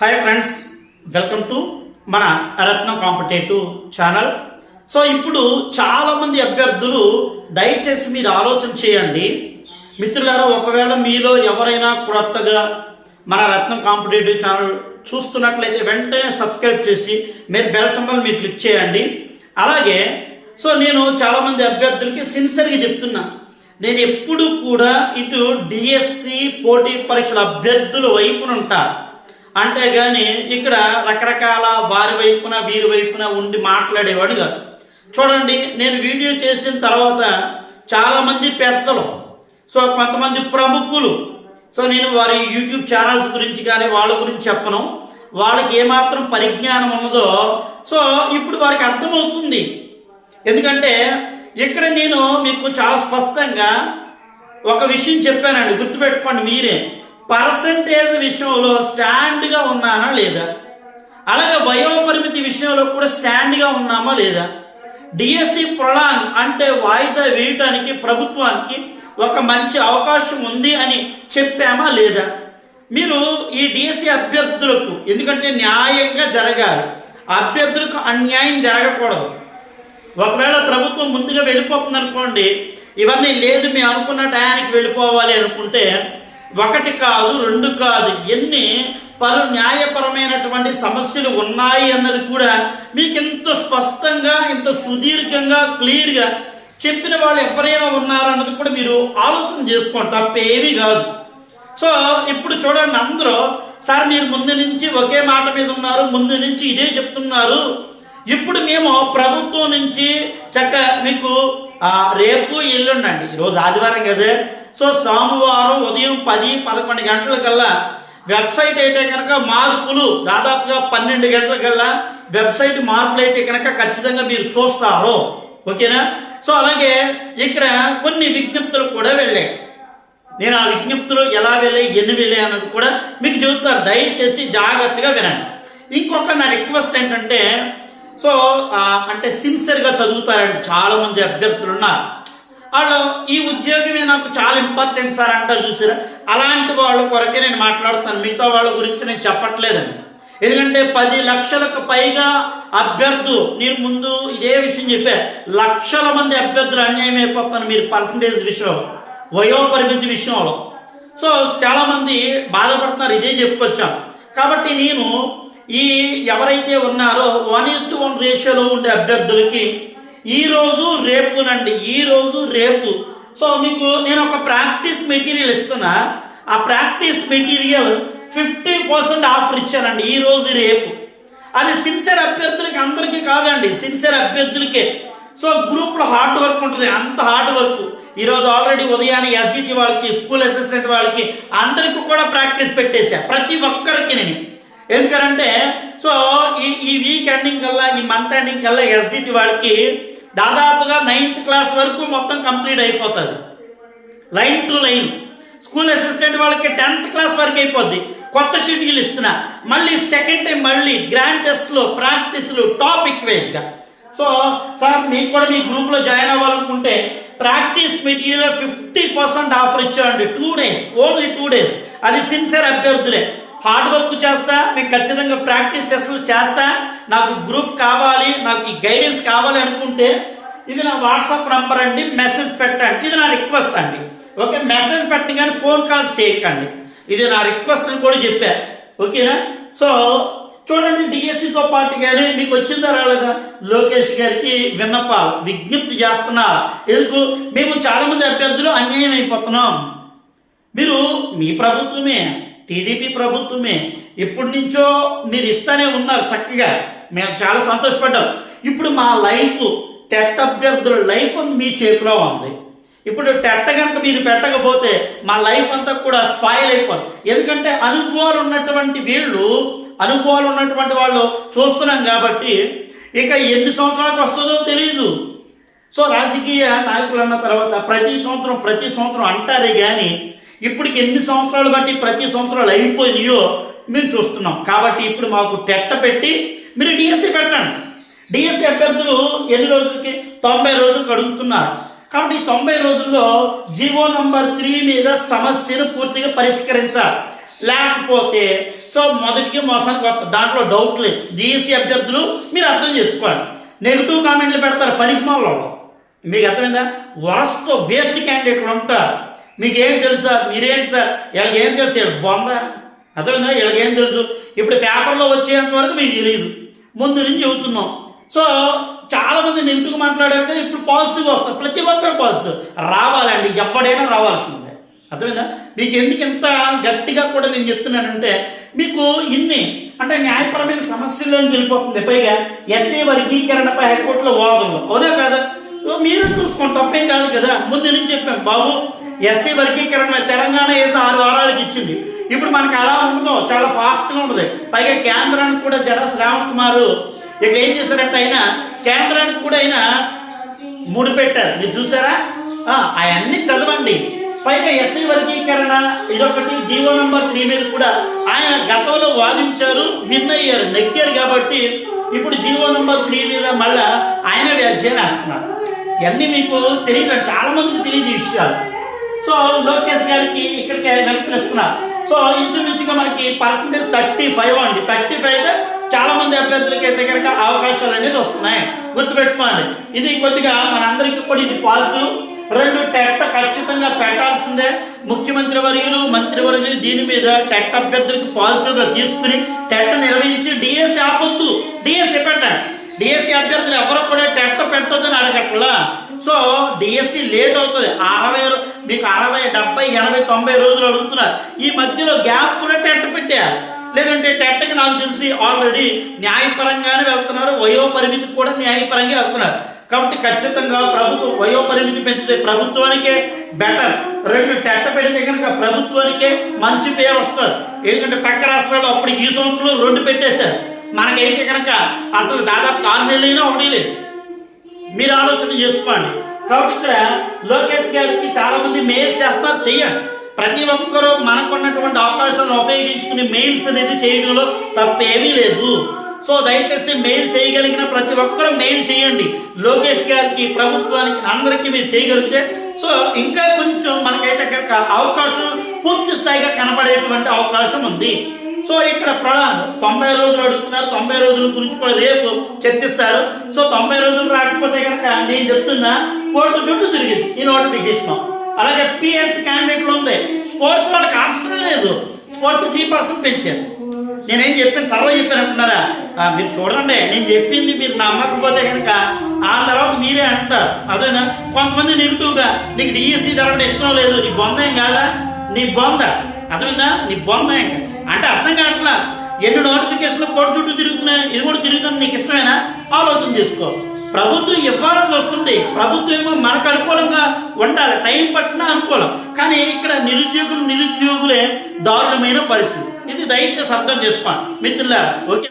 Hi friends welcome to మన రత్న competitive channel so ఇప్పుడు చాలామంది అభ్యర్థులు దయచేసి మీరు ఆలోచన చేయండి. మిత్రులారా ఒకవేళ మీలో ఎవరైనా క్రొత్తగా మన రత్నం కాంపిటేటివ్ ఛానల్ చూస్తున్నట్లయితే వెంటనే సబ్స్క్రైబ్ చేసి మీరు బెల్ సింబల్ మీరు క్లిక్ చేయండి. అలాగే సో నేను చాలామంది అభ్యర్థులకి సిన్సియర్గా చెప్తున్నా. నేను ఎప్పుడు కూడా ఇటు డిఎస్సి పోటీ పరీక్షల అభ్యర్థుల వైపున అంటే అంతేగాని ఇక్కడ రకరకాల వారి వైపున వీరి వైపున ఉండి మాట్లాడేవాడు కాదు. చూడండి నేను వీడియో చేసిన తర్వాత చాలామంది పెద్దలు సో కొంతమంది ప్రముఖులు సో నేను వారి యూట్యూబ్ ఛానల్స్ గురించి కానీ వాళ్ళ గురించి చెప్పను. వాళ్ళకి ఏమాత్రం పరిజ్ఞానం ఉన్నదో సో ఇప్పుడు వారికి అర్థమవుతుంది. ఎందుకంటే ఇక్కడ నేను మీకు చాలా స్పష్టంగా ఒక విషయం చెప్పానండి గుర్తుపెట్టుకోండి మీరే. పర్సంటేజ్ విషయంలో స్టాండ్గా ఉన్నానా లేదా? అలాగే వయోపరిమితి విషయంలో కూడా స్టాండ్గా ఉన్నామా లేదా? డిఎస్సి ప్రొలాంగ్ అంటే వాయిదా వేయటానికి ప్రభుత్వానికి ఒక మంచి అవకాశం ఉంది అని చెప్పామా లేదా? మీరు ఈ డిఎస్సి అభ్యర్థులకు ఎందుకంటే న్యాయంగా జరగాలి అభ్యర్థులకు అన్యాయం జరగకూడదు. ఒకవేళ ప్రభుత్వం ముందుగా వెళ్ళిపోతుంది అనుకోండి ఇవన్నీ లేదు మేము అనుకున్న టయానికి వెళ్ళిపోవాలి అనుకుంటే ఒకటి కాదు రెండు కాదు ఎన్ని పలు న్యాయపరమైనటువంటి సమస్యలు ఉన్నాయి అన్నది కూడా మీకు ఇంత స్పష్టంగా ఇంత సుదీర్ఘంగా క్లియర్గా చెప్పిన వాళ్ళు ఎవరైనా ఉన్నారన్నది కూడా మీరు ఆలోచన చేసుకోండి. తప్పేమీ కాదు. సో ఇప్పుడు చూడండి అందరూ సార్ మీరు ముందు నుంచి ఒకే మాట మీద ఉన్నారు ముందు నుంచి ఇదే చెప్తున్నారు. ఇప్పుడు మేము ప్రభుత్వం నుంచి చక్క మీకు రేపు ఎల్లుండండి. ఈరోజు ఆదివారం కదా. సో సోమవారం ఉదయం పది పదకొండు గంటలకల్లా వెబ్సైట్ అయితే కనుక మార్పులు దాదాపుగా పన్నెండు గంటలకల్లా వెబ్సైట్ మార్పులు అయితే కనుక ఖచ్చితంగా మీరు చూస్తారు. ఓకేనా? సో అలాగే ఇక్కడ కొన్ని విజ్ఞప్తులు కూడా వెళ్ళాయి. నేను ఆ విజ్ఞప్తులు ఎలా వెళ్ళాయి ఎన్ని వెళ్ళాయి అన్నది కూడా మీకు చెబుతారు దయచేసి జాగ్రత్తగా వినండి. ఇంకొక నా రిక్వెస్ట్ ఏంటంటే సో అంటే సిన్సియర్గా చదువుతారండి చాలామంది అభ్యర్థులు ఉన్నారు వాళ్ళు ఈ ఉద్యోగమే నాకు చాలా ఇంపార్టెంట్ సార్ అంటారు చూసారా? అలాంటి వాళ్ళ కొరకే నేను మాట్లాడుతాను మిగతా వాళ్ళ గురించి నేను చెప్పట్లేదండి ఎందుకంటే పది లక్షలకు పైగా అభ్యర్థు నేను ముందు ఇదే విషయం చెప్పా. లక్షల మంది అభ్యర్థులు అన్యాయం అయిపోతాను మీరు పర్సంటేజ్ విషయంలో. వయోపరిమితి విషయంలో. సో చాలామంది బాధపడుతున్నారు ఇదే చెప్పుకొచ్చాం. కాబట్టి నేను ఈ ఎవరైతే ఉన్నారో వన్ ఈస్ టు వన్ రేషియోలో ఉండే అభ్యర్థులకి ఈ రోజు రేపునండి ఈ రోజు రేపు. సో మీకు నేను ఒక ప్రాక్టీస్ మెటీరియల్ ఇస్తున్నా. ఆ practice material fifty percent offer ఇచ్చానండి ఈ రోజు రేపు. అది సిన్సియర్ అభ్యర్థులకి అందరికీ కాదండి సిన్సియర్ అభ్యర్థులకే. సో గ్రూప్లో హార్డ్ వర్క్ ఉంటుంది అంత హార్డ్ వర్క్. ఈరోజు ఆల్రెడీ ఉదయాన్నే ఎస్డిటి వాళ్ళకి స్కూల్ అసిస్టెంట్ వాళ్ళకి అందరికీ కూడా ప్రాక్టీస్ పెట్టేశా ప్రతి ఒక్కరికి నేను. ఎందుకంటే సో ఈ ఈ వీక్ ఎండింగ్ కల్లా ఈ మంత్ ఎండింగ్ కల్లా ఎస్డిటి వాళ్ళకి దాదాపుగా నైన్త్ క్లాస్ వరకు మొత్తం కంప్లీట్ అయిపోతుంది. Line to line school assistant వాళ్ళకి టెన్త్ క్లాస్ వరకు అయిపోద్ది. కొత్త షెడ్యూల్ ఇస్తున్నా. మళ్ళీ సెకండ్ టైం మళ్ళీ గ్రాండ్ టెస్ట్లో ప్రాక్టీస్లు టాపిక్ వైజ్గా సో సార్ మీకు కూడా మీ గ్రూప్లో జాయిన్ అవ్వాలనుకుంటే practice material fifty percent offer ఇచ్చామండి two days only two days అది సిన్సియర్ అభ్యర్థులే. హార్డ్ వర్క్ చేస్తా నేను ఖచ్చితంగా ప్రాక్టీస్ టెస్ట్లు చేస్తా. నాకు గ్రూప్ కావాలి నాకు ఈ గైడెన్స్ కావాలి అనుకుంటే ఇది నా వాట్సాప్ నంబర్ అండి మెసేజ్ పెట్టండి. ఇది నా రిక్వెస్ట్ అండి. ఓకే మెసేజ్ పెట్టి కానీ ఫోన్ కాల్స్ చేయకండి. ఇది నా రిక్వెస్ట్ అని కూడా చెప్పా. ఓకేనా? సో చూడండి డిఎస్సితో పాటు కానీ మీకు వచ్చిందా రాలేదా? లోకేష్ గారికి విన్నప్ప విజ్ఞప్తి చేస్తున్నా. ఎందుకు? మేము చాలామంది అభ్యర్థులు అన్యాయం అయిపోతున్నాం. మీరు మీ ప్రభుత్వమే టీడీపీ ప్రభుత్వమే. ఎప్పటి నుంచో మీరు ఇస్తానే ఉన్నారు చక్కగా. మేము చాలా సంతోషపడ్డాం. ఇప్పుడు మా లైఫ్ టెట్ అభ్యర్థుల లైఫ్ మీ చేతిలో ఉంది. ఇప్పుడు టెట్ట కనుక మీరు పెట్టకపోతే మా లైఫ్ అంతా కూడా స్పాయిల్ అయిపోతుంది ఎందుకంటే అనుభవాలు ఉన్నటువంటి వీళ్ళు అనుభవాలు ఉన్నటువంటి వాళ్ళు చూస్తున్నాం కాబట్టి ఇక ఎన్ని సంవత్సరాలకు వస్తుందో తెలియదు సో రాజకీయ నాయకులు అన్న తర్వాత ప్రతి సంవత్సరం ప్రతి సంవత్సరం అంటారే కానీ ఇప్పటికి ఎన్ని సంవత్సరాలు బట్టి ప్రతి సంవత్సరాలు అయిపోయినాయో మేము చూస్తున్నాం. కాబట్టి ఇప్పుడు మాకు టెట్ట పెట్టి మీరు డిఎస్సి పెట్టండి. డిఎస్సి అభ్యర్థులు ఎన్ని రోజులకి? తొంభై రోజులకు అడుగుతున్నారు. కాబట్టి ఈ తొంభై రోజుల్లో జీవో నంబర్ త్రీ మీద సమస్యను పూర్తిగా పరిష్కరించాలి. లేకపోతే సో మొదటికి మోసానికి దాంట్లో డౌట్ లేదు. డిఎస్సి అభ్యర్థులు మీరు అర్థం చేసుకోవాలి. నెగిటివ్ కామెంట్లు పెడతారు పరిమాణంలో మీకు అర్థమైందా? వరస్ట్ వేస్ట్ క్యాండిడేట్లు ఉంటారు మీకు ఏం తెలుసా? మీరేంటి సార్ వీళ్ళకి ఏం తెలుసు? బొంద. అర్థమైందా? వీళ్ళకి ఏం తెలుసు? ఇప్పుడు పేపర్లో వచ్చేంత వరకు మీకు తెలియదు. ముందు నుంచి చెబుతున్నాం. సో చాలామంది నెగిటివ్ మాట్లాడారు కదా ఇప్పుడు పాజిటివ్గా వస్తారు ప్రతి ఒక్కరు పాజిటివ్. రావాలండి ఎవడైనా రావాల్సిందే. అర్థమైందా? మీకు ఎందుకు ఇంత గట్టిగా కూడా నేను చెప్తున్నానంటే మీకు ఇన్ని అంటే న్యాయపరమైన సమస్యల్లోకి వెళ్ళిపోతుంది. పైగా ఎస్ఏ వర్గీకరణపై హైకోర్టులో వాదనలు. అవునా కదా? మీరు చూసుకోండి తప్పేం కాదు కదా. ముందు నుంచి చెప్పాను బాబు ఎస్సీ వర్గీకరణ తెలంగాణ వేసి ఆరు వారాలకి ఇచ్చింది. ఇప్పుడు మనకు అలా ఉండదు చాలా ఫాస్ట్గా ఉంటుంది. పైగా కేంద్రానికి కూడా జడ శ్రావణ్ కుమార్. ఇక్కడ ఏం చేశారంటే ఆయన కేంద్రానికి కూడా ఆయన ముడి పెట్టారు. మీరు చూసారా? అవన్నీ చదవండి. పైగా ఎస్సీ వర్గీకరణ ఇదొకటి జీవో నంబర్ త్రీ మీద కూడా ఆయన గతంలో వాదించారు విన్ అయ్యారు నెగ్గారు కాబట్టి ఇప్పుడు జీవో నంబర్ త్రీ మీద మళ్ళా ఆయన వ్యాధ్యాన్ని వేస్తున్నారు. ఇవన్నీ మీకు తెలియదు చాలా మందికి తెలియదు విషయాలు. సో లోకేష్ గారికి ఇక్కడికి వెనక్కిస్తున్నారు సో ఇంచుమించుగా మనకి పర్సంటేజ్ థర్టీ ఫైవ్ అండి. థర్టీ ఫైవ్ చాలా మంది అభ్యర్థులకి అయితే కనుక అవకాశాలు అనేది వస్తున్నాయి. గుర్తుపెట్టుకోండి. ఇది కొద్దిగా మనందరికీ కూడా ఇది పాజిటివ్. రెండు టెట్ ఖచ్చితంగా పెట్టాల్సిందే. ముఖ్యమంత్రి వర్యులు మంత్రి వర్యులు దీని మీద టెట్ అభ్యర్థులకు పాజిటివ్గా తీసుకుని టెట్ నిర్వహించి డిఎస్సి ఆపొద్దు. డిఎస్సి పెట్ట డిఎస్సి అభ్యర్థులు ఎవరు కూడా టెట్ పెట్టొద్దని అడగట్లా. సో డిఎస్సి లేట్ అవుతుంది. అరవై మీకు అరవై డెబ్బై ఎనభై తొంభై రోజులు అడుగుతున్నారు. ఈ మధ్యలో గ్యాప్ కూడా టెట్ పెట్టారు లేదంటే టెట్కి నాకు తెలిసి ఆల్రెడీ న్యాయపరంగానే వెళ్తున్నారు. వయో పరిమితి కూడా న్యాయపరంగా వెళ్తున్నారు. కాబట్టి ఖచ్చితంగా ప్రభుత్వం వయో పరిమితి పెంచితే ప్రభుత్వానికే బెటర్ రెండు టెట్ట పెడితే కనుక ప్రభుత్వానికే మంచి పేరు వస్తుంది. ఎందుకంటే పక్క రాష్ట్రాలు అప్పుడు ఈ సంవత్సరంలో రెండు పెట్టేశారు. మనకైతే కనుక అసలు దాదాపు ఆరు నెలలైనా ఒకటి లేదు. మీరు ఆలోచన చేసుకోండి. కాబట్టి ఇక్కడ లోకేష్ గారికి చాలా మంది మెయిల్ చేస్తారు. చెయ్యండి. ప్రతి ఒక్కరూ మనకున్నటువంటి అవకాశాలను ఉపయోగించుకుని మెయిల్స్ అనేది చేయడంలో తప్పేమీ లేదు. సో దయచేసి మెయిల్ చేయగలిగిన ప్రతి ఒక్కరూ మెయిల్ చేయండి. లోకేష్ గారికి ప్రభుత్వానికి అందరికీ మీరు చేయగలిగితే సో ఇంకా కొంచెం మనకైతే అవకాశం పూర్తి స్థాయిగా కనపడేటువంటి అవకాశం ఉంది. సో ఇక్కడ ప్రణాళిక తొంభై రోజులు అడుగుతున్నారు. తొంభై రోజుల గురించి కూడా రేపు చర్చిస్తారు. సో తొంభై రోజులు రాకపోతే కనుక నేను చెప్తున్నా కోర్టు చుట్టూ తిరిగింది ఈ నోటిఫికేషన్. అలాగే పిఎస్ క్యాండిడేట్లు ఉంది. స్పోర్ట్స్ వాళ్ళకి ఆప్షన్ లేదు. స్పోర్ట్స్ త్రీ పర్సెంట్ పెంచారు. నేనేం చెప్పాను? సర్వ చెప్పాను అంటున్నారా? మీరు చూడండి నేను చెప్పింది మీరు నమ్మకపోతే కనుక ఆ తర్వాత మీరే అంటారు. అదేనా? కొంతమంది నెగిటివ్గా నీకు డిఎస్సి జరగడం ఇష్టం లేదు నీ బొందేం కాదా? నీ బొంద. అర్థమైందా నీ బొందేం అంటే అర్థం కావట్లా? ఎన్ని నోటిఫికేషన్లు కోర్టు చుట్టూ తిరుగుతున్నాయి? ఇది కూడా తిరుగుతుంది. నీకు ఇష్టమేనా? ఆలోచన చేసుకో. ప్రభుత్వం ఇవ్వాలని వస్తుంది. ప్రభుత్వం ఏమో మనకు అనుకూలంగా ఉండాలి. టైం పట్టినా అనుకూలం. కానీ ఇక్కడ నిరుద్యోగులు నిరుద్యోగులే దారుణమైన పరిస్థితి. ఇది దయచేసి అర్థం చేసుకోండి మిత్రుల ఓకే?